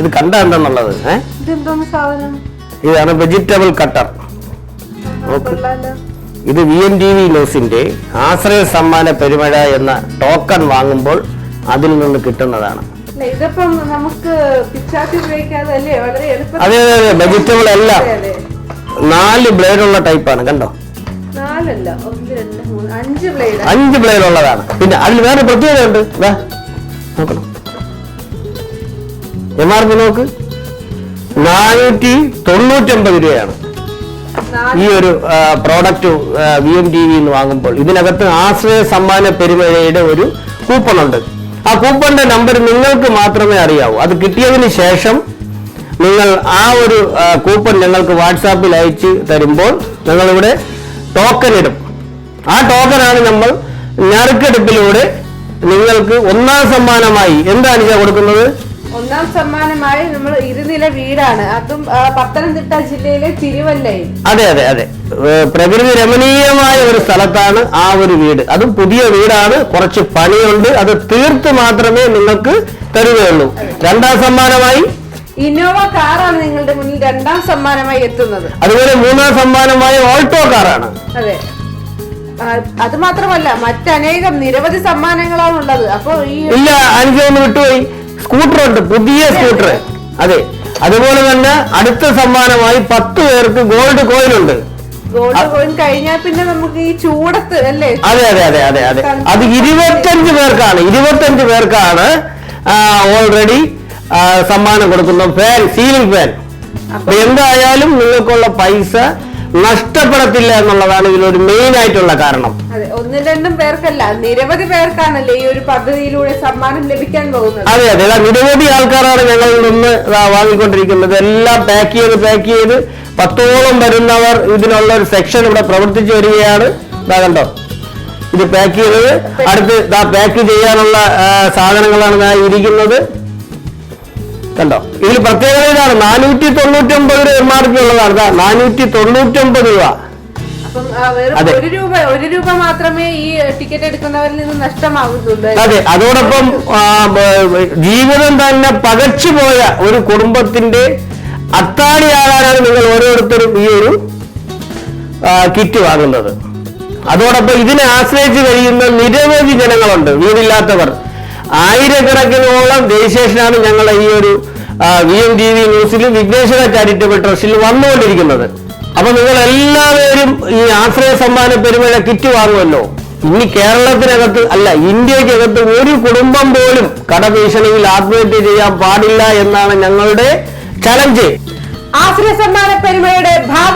ഇത് സാധനം? ഇതാണ് വെജിറ്റബിൾ കട്ടർ ഇത് വി എൻ ടി വി ന്യൂസിന്റെ ആശ്രയ സമ്മാന പെരുമഴ എന്ന ടോക്കൺ വാങ്ങുമ്പോൾ അതിൽ നിന്ന് കിട്ടുന്നതാണ്. അല്ല, അതെ അതെ അതെ. വെജിറ്റബിൾ എല്ലാം നാല് ബ്ലേഡ് ബ്ലേഡുള്ള ടൈപ്പാണ് കണ്ടോ? അഞ്ച് ബ്ലേഡ് ഉള്ളതാണ്. പിന്നെ അതിൽ വേറെ പ്രത്യേകത ഉണ്ട് നോക്കണം. എം ആർ പി നോക്ക്? നാനൂറ്റി തൊണ്ണൂറ്റൊമ്പത് രൂപയാണ്. ഈ ഒരു product V M T V എന്ന് വാങ്ങുമ്പോൾ ഇതിനകത്ത് ആശ്രയ സമ്മാന പെരുമഴയുടെ ഒരു കൂപ്പൺ ഉണ്ട് ആ കൂപ്പണിന്റെ നമ്പർ നിങ്ങൾക്ക് മാത്രമേ അറിയാവൂ. അത് കിട്ടിയതിന് ശേഷം നിങ്ങൾ ആ ഒരു കൂപ്പൺ ഞങ്ങൾക്ക് വാട്സാപ്പിൽ അയച്ച് തരുമ്പോൾ ഞങ്ങളിവിടെ ടോക്കൺ ഇടും. ആ ടോക്കനാണ് നമ്മൾ ഞറുക്കെടുപ്പിലൂടെ നിങ്ങൾക്ക് ഒന്നാം സമ്മാനമായി എന്താണ് ഞാൻ കൊടുക്കുന്നത്? ഒന്നാം സമ്മാനമായി നമ്മൾ ഇരുനില വീടാണ്. അതും പത്തനംതിട്ട ജില്ലയിലെ തിരുവല്ലയിൽ അതെ അതെ അതെ. പ്രകൃതി രമണീയമായ ഒരു സ്ഥലത്താണ് ആ ഒരു വീട്. അതും പുതിയ വീടാണ്. കുറച്ച് പണിയുണ്ട്. അത് തീർത്ത് മാത്രമേ നിങ്ങൾക്ക് തരുകയുള്ളൂ. രണ്ടാം സമ്മാനമായി? ഇന്നോവ കാറാണ് നിങ്ങളുടെ മുന്നിൽ രണ്ടാം സമ്മാനമായി എത്തുന്നത്. അതുപോലെ മൂന്നാം സമ്മാനമായി ഓൾട്ടോ കാറാണ്. അതെ. അത് മാത്രമല്ല മറ്റനേകം നിരവധി സമ്മാനങ്ങളാണ് ഉള്ളത് അപ്പൊ ഈ ഇല്ല ഒന്ന് വിട്ടുപോയി. സ്കൂട്ടർ ഉണ്ട് പുതിയ സ്കൂട്ടർ അതെ. അതുപോലെ തന്നെ അടുത്ത സമ്മാനമായി പത്ത് പേർക്ക് ഗോൾഡ് കോയിൻ ഉണ്ട് ഗോൾഡ് കോയിൻ കഴിഞ്ഞാൽ പിന്നെ നമുക്ക് ഈ ചൂടത്ത് അല്ലേ? അതെ അതെ അതെ അതെ അതെ. അത് ഇരുപത്തഞ്ച് പേർക്കാണ് ഇരുപത്തഞ്ച് പേർക്കാണ് ഓൾറെഡി സമ്മാനം കൊടുക്കുന്നത് ഫാൻ സീലിംഗ് ഫാൻ എന്തായാലും നിങ്ങൾക്കുള്ള പൈസ നഷ്ടപ്പെടത്തില്ല എന്നുള്ളതാണ് ഇതിലൊരു മെയിൻ ആയിട്ടുള്ള കാരണം. അതെ ഒന്നും രണ്ടും പേർക്കല്ല. നിരവധി പേർക്കാണല്ലേ ഈ ഒരു പദ്ധതിയിലൂടെ സമ്മാനം ലഭിക്കാൻ പോകുന്നത്. അതെ അതെ. നിരവധി ആൾക്കാരാണ് ഞങ്ങളിൽ നിന്ന് വാങ്ങിക്കൊണ്ടിരിക്കുന്നത്. എല്ലാം പാക്ക് ചെയ്ത് പാക്ക് ചെയ്ത് പത്തോളം വരുന്നവർ ഇതിനുള്ള ഒരു സെക്ഷൻ ഇവിടെ പ്രവർത്തിച്ചു വരികയാണ്. കണ്ടോ? ഇത് പാക്ക് ചെയ്തത്. അടുത്ത് പാക്ക് ചെയ്യാനുള്ള സാധനങ്ങളാണ് ഇരിക്കുന്നത്. കണ്ടോ? ഇതിൽ പ്രത്യേകത ഇതാണ്. നാനൂറ്റി തൊണ്ണൂറ്റി ഒമ്പത് രൂപ എം ആർ പി ഉള്ളതാണ്. നാനൂറ്റി തൊണ്ണൂറ്റൊമ്പത് രൂപ. അപ്പം ആ, വെറും അതെ. ഒരു രൂപ ഒരു രൂപ മാത്രമേ ഈ ടിക്കറ്റ് എടുക്കുന്നവരിൽ നിന്ന് നഷ്ടമാകുന്നുള്ളൂ അതെ അതോടൊപ്പം ജീവിതം തന്നെ പകച്ചുപോയ ഒരു കുടുംബത്തിന്റെ അത്താണി അത്താണിയാകാനാണ് നിങ്ങൾ ഓരോരുത്തരും ഈ ഒരു കിറ്റ് വാങ്ങുന്നത്. അതോടൊപ്പം ഇതിനെ ആശ്രയിച്ച് കഴിയുന്ന നിരവധി ജനങ്ങളുണ്ട് വീടില്ലാത്തവർ. ആയിരക്കണക്കിനോളം രജിസ്ട്രേഷനാണ് ഞങ്ങൾ ഈ ഒരു വി എം ടി വി ന്യൂസിലും വിഘ്നേശ്വര ചാരിറ്റബിൾ ട്രസ്റ്റിൽ വന്നുകൊണ്ടിരിക്കുന്നത്. അപ്പൊ നിങ്ങൾ എല്ലാവരും ഈ ആശ്രയ സമ്മാന പെരുമഴ കിറ്റ് വാങ്ങുമല്ലോ. ഇനി കേരളത്തിനകത്ത് അല്ല ഇന്ത്യക്കകത്ത് ഒരു കുടുംബം പോലും കടഭീഷണിയിൽ ആത്മഹത്യ ചെയ്യാൻ പാടില്ല എന്നാണ് ഞങ്ങളുടെ ചലഞ്ച് ആശ്രയ സമ്മാന പെരുമയുടെ ഭാഗമാവുകയല്ലേ